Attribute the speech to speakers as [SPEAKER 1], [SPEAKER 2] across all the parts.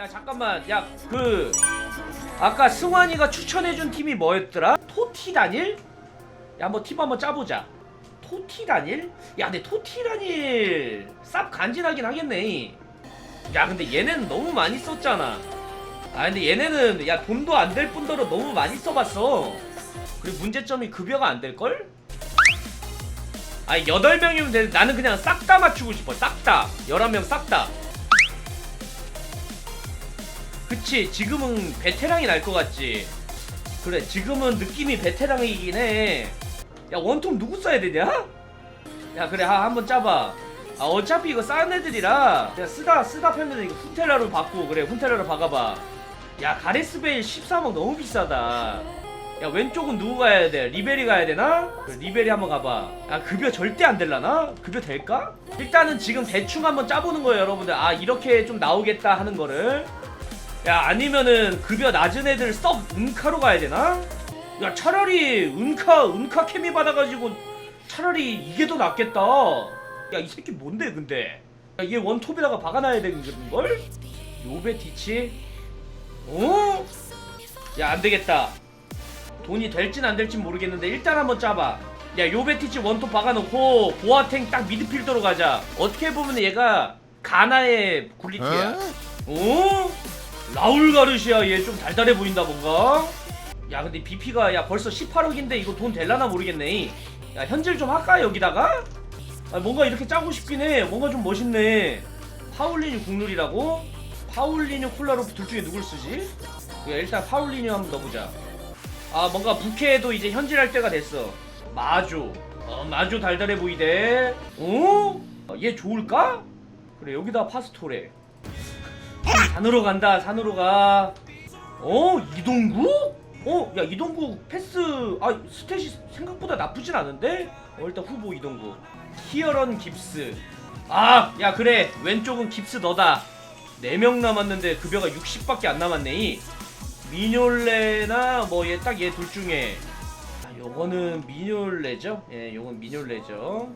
[SPEAKER 1] 야 잠깐만. 야 그 아까 승환이가 추천해준 팀이 뭐였더라? 토티 단일? 야 한번 팀 한번 짜보자. 토티 단일? 야 근데 토티 단일 쌉 간지나긴 하겠네 야 근데 얘네는 너무 많이 썼잖아. 아 근데 얘네는 야 돈도 안 될 뿐더러 너무 많이 써봤어. 그리고 문제점이 급여가 안 될걸? 아니 8명이면 되는데 나는 그냥 싹 다 맞추고 싶어. 싹다. 11명 싹다 그치 지금은 베테랑이 날 것 같지 그래 지금은 느낌이 베테랑이긴 해야 원톱 누구 써야 되냐? 야 그래 하, 한번 짜봐 아 어차피 이거 싼 애들이라 그냥 쓰다 쓰다 펴면 이거 훈텔라로 바꾸고 그래 훈텔라로 박아봐 야 가레스베일 13억 너무 비싸다 야 왼쪽은 누구 가야 돼? 리베리 가야 되나? 그래, 리베리 한번 가봐 아 급여 절대 안 될라나? 급여 될까? 일단은 지금 대충 한번 짜보는 거예요 여러분들 아 이렇게 좀 나오겠다 하는 거를 야 아니면은 급여 낮은 애들 썩 은카로 가야 되나? 야 차라리 은카 은카 케미 받아가지고 차라리 이게 더 낫겠다 야 이 새끼 뭔데 근데 야, 얘 원톱에다가 박아놔야 되는 걸? 요베티치? 어? 야 안 되겠다 돈이 될진 안 될진 모르겠는데 일단 한번 짜봐 야 요베티치 원톱 박아놓고 보아탱 딱 미드필더로 가자 어떻게 보면 얘가 가나의 굴리티야 어? 라울 가르시아 얘 좀 달달해 보인다 뭔가 야 근데 BP가 야 벌써 18억인데 이거 돈 될라나 모르겠네 야 현질 좀 할까 여기다가? 아, 뭔가 이렇게 짜고 싶긴 해 뭔가 좀 멋있네 파울리뉴 국룰이라고? 파울리뉴 콜라로프 둘 중에 누굴 쓰지? 야, 일단 파울리뉴 한번 넣어보자 아 뭔가 부캐도 이제 현질할 때가 됐어 마조 어 마조 달달해 보이대 어? 어, 얘 좋을까? 그래 여기다 파스토레 산으로 간다 산으로 가 어? 이동국? 어? 야 이동국 패스 아 스탯이 생각보다 나쁘진 않은데? 어 일단 후보 이동국 히어런 깁스 아 야 그래 왼쪽은 깁스 너다 4명 남았는데 급여가 60밖에 안 남았네 이. 미뇰레나 뭐 얘 딱 얘 둘 중에 아 요거는 미뇰레죠? 예 요건 미뇰레죠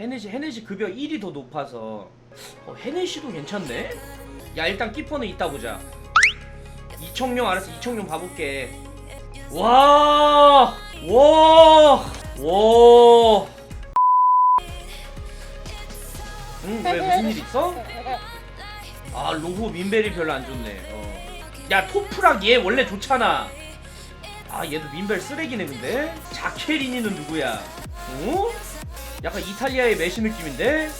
[SPEAKER 1] 헤네시 헤네시 급여 1이 더 높아서 어, 헤네시도 괜찮네? 야 일단 키퍼는 이따 보자 이청용 알았어 이청용 봐볼게 와, 와, 와. 응, 왜 무슨 일 있어? 아, 로보 민벨이 별로 안 좋네. 어. 야, 토프랑 얘 원래 좋잖아. 아, 얘도 민벨 쓰레기네, 근데. 자케리니는 누구야? 어? 약간 이탈리아의 메시 느낌인데?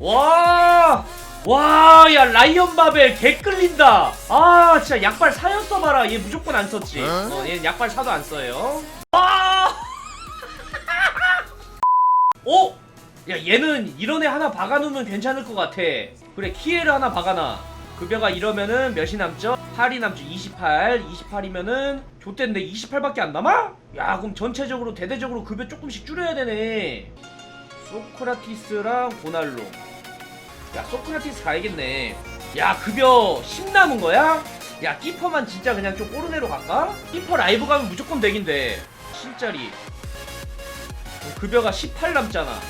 [SPEAKER 1] 와! 와, 야, 라이언 바벨 개 끌린다. 아, 진짜 약발 사연 써봐라. 얘 무조건 안 썼지. 어, 얘는 약발 사도 안 써요. 와! 오! 야, 얘는 이런 애 하나 박아놓으면 괜찮을 것 같아. 그래, 키에를 하나 박아놔. 급여가 이러면은 몇이 남죠? 8이 남죠. 28. 28이면은 좆됐는데 28밖에 안 남아? 야, 그럼 전체적으로 대대적으로 급여 조금씩 줄여야 되네. 소크라티스랑 고날로. 야 소크라티스 가야겠네 야 급여 10 남은 거야? 야 키퍼만 진짜 그냥 좀 꼬르네로 갈까? 키퍼 라이브 가면 무조건 100인데 7짜리 급여가 18 남잖아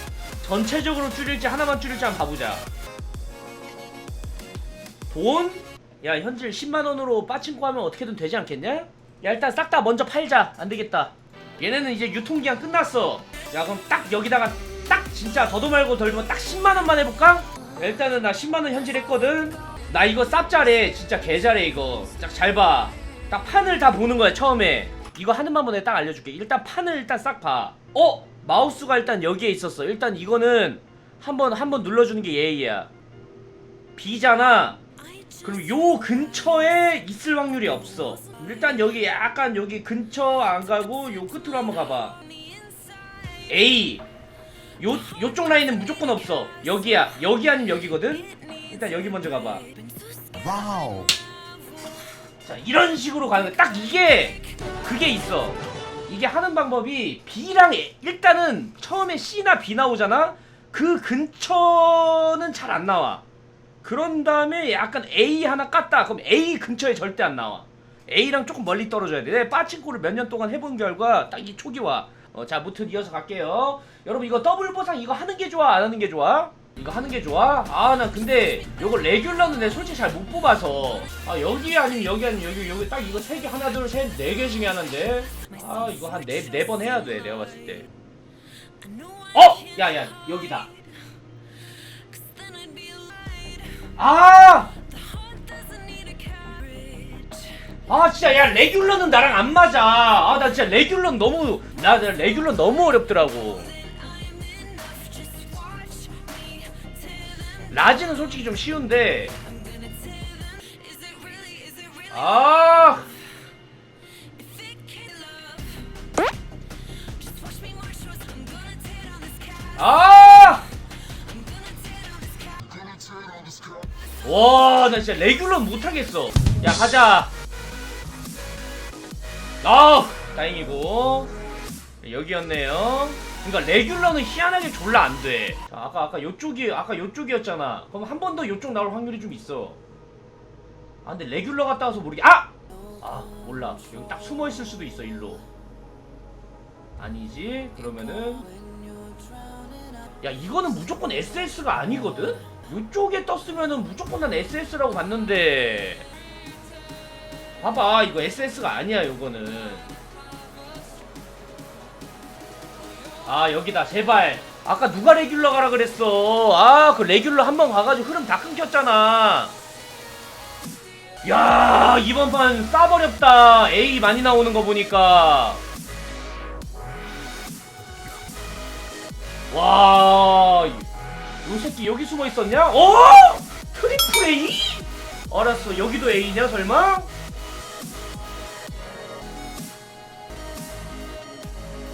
[SPEAKER 1] 전체적으로 줄일지 하나만 줄일지 한번 봐보자 돈? 야 현질 10만원으로 빠친코 하면 어떻게든 되지 않겠냐? 야 일단 싹 다 먼저 팔자 안되겠다 얘네는 이제 유통기한 끝났어 야 그럼 딱 여기다가 딱 진짜 더도 말고 덜도 딱 10만원만 해볼까? 일단은 나 10만원 현질했거든. 나 이거 쌉잘해. 진짜 개잘해 이거. 딱 잘봐. 딱 판을 다 보는 거야 처음에. 이거 하는 방법에 딱 알려줄게. 일단 판을 일단 싹 봐. 어? 마우스가 일단 여기에 있었어. 일단 이거는 한번 한번 눌러주는 게 예의야. B잖아. 그리고 요 근처에 있을 확률이 없어. 일단 여기 약간 여기 근처 안 가고 요 끝으로 한번 가봐. A 요 요쪽 라인은 무조건 없어. 여기야. 여기 아니면 여기거든? 일단 여기 먼저 가봐.
[SPEAKER 2] 와우.
[SPEAKER 1] 자 이런 식으로 가는 거딱 이게 그게 있어. 이게 하는 방법이 B랑 A, 일단은 처음에 C나 B 나오잖아? 그 근처는 잘 안 나와. 그런 다음에 약간 A 하나 깠다. 그럼 A 근처에 절대 안 나와. A랑 조금 멀리 떨어져야 돼. 빠친코를 몇 년 동안 해본 결과 딱 이 초기 와. 어, 자 무튼 이어서 갈게요 여러분 이거 더블 보상 이거 하는 게 좋아? 안 하는 게 좋아? 이거 하는 게 좋아? 아 나 근데 요거 레귤러는 내 솔직히 잘 못 뽑아서. 아 여기 아니면 여기 아니면 여기 여기 딱 이거 세 개 하나 둘 셋 네 개 중에 하나인데. 아 이거 한 네 네 번 해야 돼 내가 봤을 때. 어! 야야 여기다. 아! 아 진짜 야 레귤러는 나랑 안 맞아. 아 나 진짜 레귤러 너무 나, 나 레귤러 너무 어렵더라고 라지는 솔직히 좀 쉬운데 아 아! 와, 나 진짜 레귤러 못하겠어. 야, 가자. 아, 다행이고. 여기였네요. 그러니까 레귤러는 희한하게 졸라 안 돼. 자, 아까 아까 요쪽이 아까 요쪽이었잖아. 그럼 한 번 더 요쪽 나올 확률이 좀 있어. 아, 근데 레귤러 갔다 와서 모르게 아! 아, 몰라. 여기 딱 숨어 있을 수도 있어, 일로. 아니지. 그러면은 야 이거는 무조건 SS가 아니거든? 이쪽에 떴으면은 무조건 난 SS라고 봤는데 봐봐 이거 SS가 아니야 이거는 아 여기다 제발 아까 누가 레귤러 가라 그랬어 아 그 레귤러 한 번 가가지고 흐름 다 끊겼잖아 야 이번 판 싸버렸다 A 많이 나오는 거 보니까 와, 요 새끼 여기 숨어 있었냐? 어? 트리플 A? 알았어, 여기도 A냐 설마?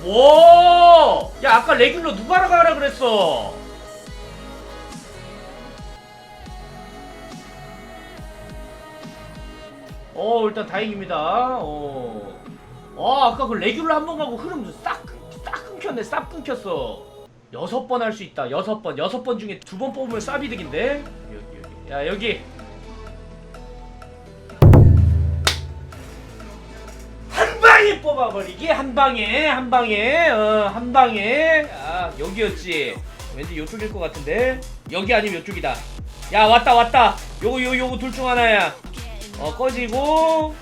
[SPEAKER 1] 와, 야 아까 레귤러 누가 가라 그랬어? 어 일단 다행입니다. 어. 아 아까 그 레귤러 한 번 가고 흐름 싹, 싹 끊겼네. 싹 끊겼어. 여섯 번 할 수 있다. 여섯 번. 여섯 번 중에 두 번 뽑으면 여기. 야 여기. 뽑아버리기. 한 방에 한 방에 어 한 방에. 아 여기였지. 왠지 요쪽일 것 같은데. 여기 아니면 요쪽이다. 야 왔다 왔다. 요거 요 요거 둘 중 하나야. 어 꺼지고.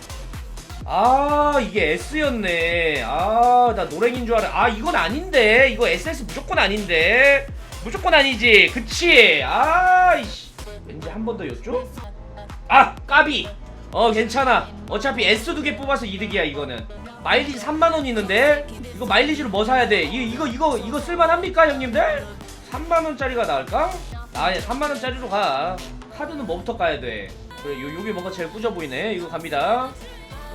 [SPEAKER 1] 아 이게 S였네 아 나 노랭인 줄 알아 아 이건 아닌데 이거 SS 무조건 아닌데 무조건 아니지 그치 아이씨 왠지 한 번더 였죠? 아 까비 어 괜찮아 어차피 S 두 개 뽑아서 이득이야 이거는 마일리지 3만원 있는데 이거 마일리지로 뭐 사야 돼 이, 이거 이거 이거 쓸만합니까 형님들? 3만원짜리가 나을까? 아니 3만원짜리로 가 카드는 뭐부터 까야 돼 그래 요, 요게 뭔가 제일 꾸져 보이네 이거 갑니다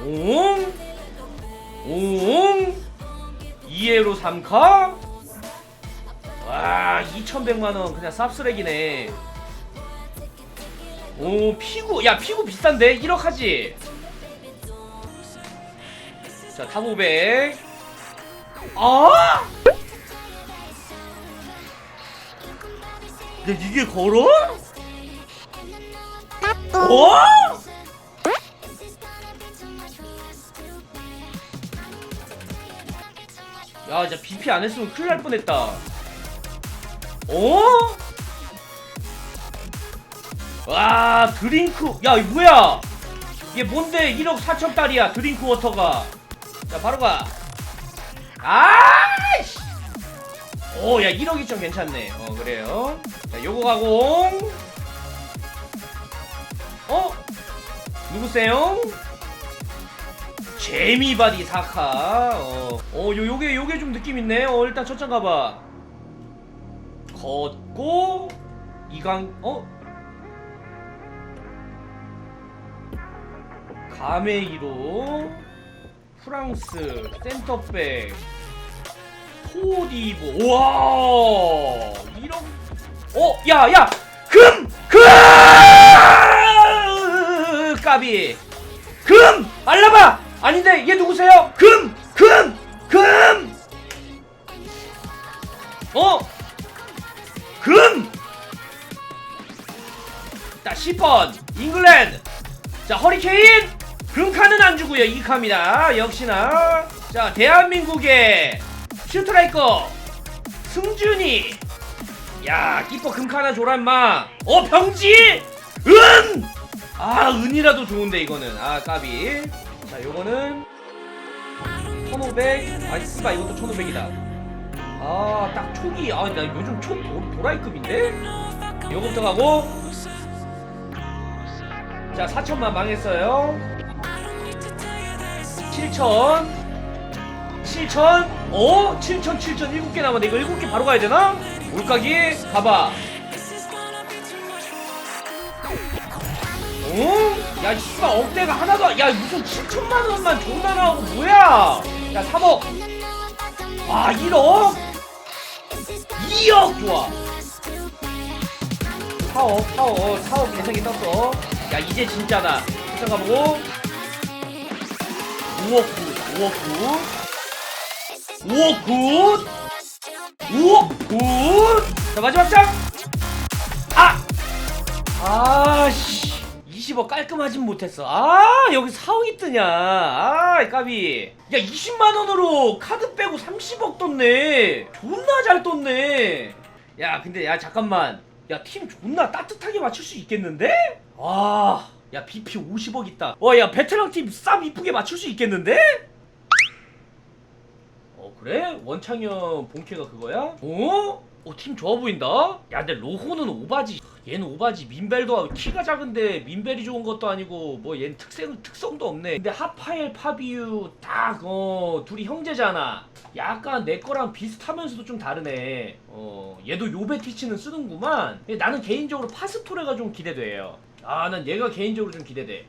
[SPEAKER 1] 옹? 옹? 2회로 3카? 와 2100만원 그냥 쌉쓰레기네 오 피구 야 피구 비싼데 1억 하지 자 탑 500 아? 근데 이게 걸어? 어? 야, 진짜 BP 안 했으면 큰일 날 뻔했다. 어? 와, 드링크. 야, 이거 뭐야? 이게 뭔데 1억 4천 달이야, 드링크 워터가. 자, 바로 가. 아이씨! 오, 야, 1억이 좀 괜찮네. 어, 그래요. 자, 요거 가공. 어? 누구세요? 재미바디 사카 어, 어 요, 요게 요게 좀 느낌 있네 어 일단 첫장 가봐 걷고 이강 어 가메이로 프랑스 센터백 코디보 우와 이런 어 야야 금! 금! 까비 금! 알라바! 아닌데 얘 누구세요? 금! 금! 금! 어? 금! 자 10번 잉글랜드 자 허리케인 금카는 안 주고요 2카입니다. 역시나. 자 대한민국의 슈트라이커 승준이. 야 키퍼 금카 하나 줘라 임마. 어 병지? 은! 아 은이라도 좋은데 이거는. 아 까비. 자 요거는 1500 아이 씨발 이것도 1500이다. 아딱 초기. 아나 요즘 초 도, 도라이급인데? 요거부터 가고. 자 4천만 망했어요 7천 7천 어? 7천 7천 7개 남았는데 이거 7개 바로 가야 되나? 물가기 가봐. 어? 야 씨발 억대가 하나도 안- 야 무슨 7천만 원만 존나 나오고 뭐야? 야 3억. 아 1억? 2억 좋아. 4억 4억 4억 개성이 떴어. 야 이제 진짜다. 세상 가보고 5억 9 5억 9 5억 9 5억 9자 마지막 장. 아! 아씨. 20억 깔끔하진 못했어. 아 여기 4억이 뜨냐? 아 까비. 야 20만원으로 카드 빼고 30억 떴네. 존나 잘 떴네. 야 근데 야 잠깐만. 야 팀 존나 따뜻하게 맞출 수 있겠는데? 와 야 BP 50억 있다 와야 베테랑 팀 쌈 이쁘게 맞출 수 있겠는데? 어 그래? 원창현 본캐가 그거야? 어? 어 팀 좋아 보인다? 야 근데 로호는 오바지 얘는 오바지 민벨도 키가 작은데 민벨이 좋은 것도 아니고 뭐 얘는 특색, 특성도 없네 근데 하파엘 파비유 딱어 둘이 형제잖아 약간 내 거랑 비슷하면서도 좀 다르네 어 얘도 요베티치는 쓰는구만 나는 개인적으로 파스토레가 좀 기대돼요 아 난 얘가 개인적으로 좀 기대돼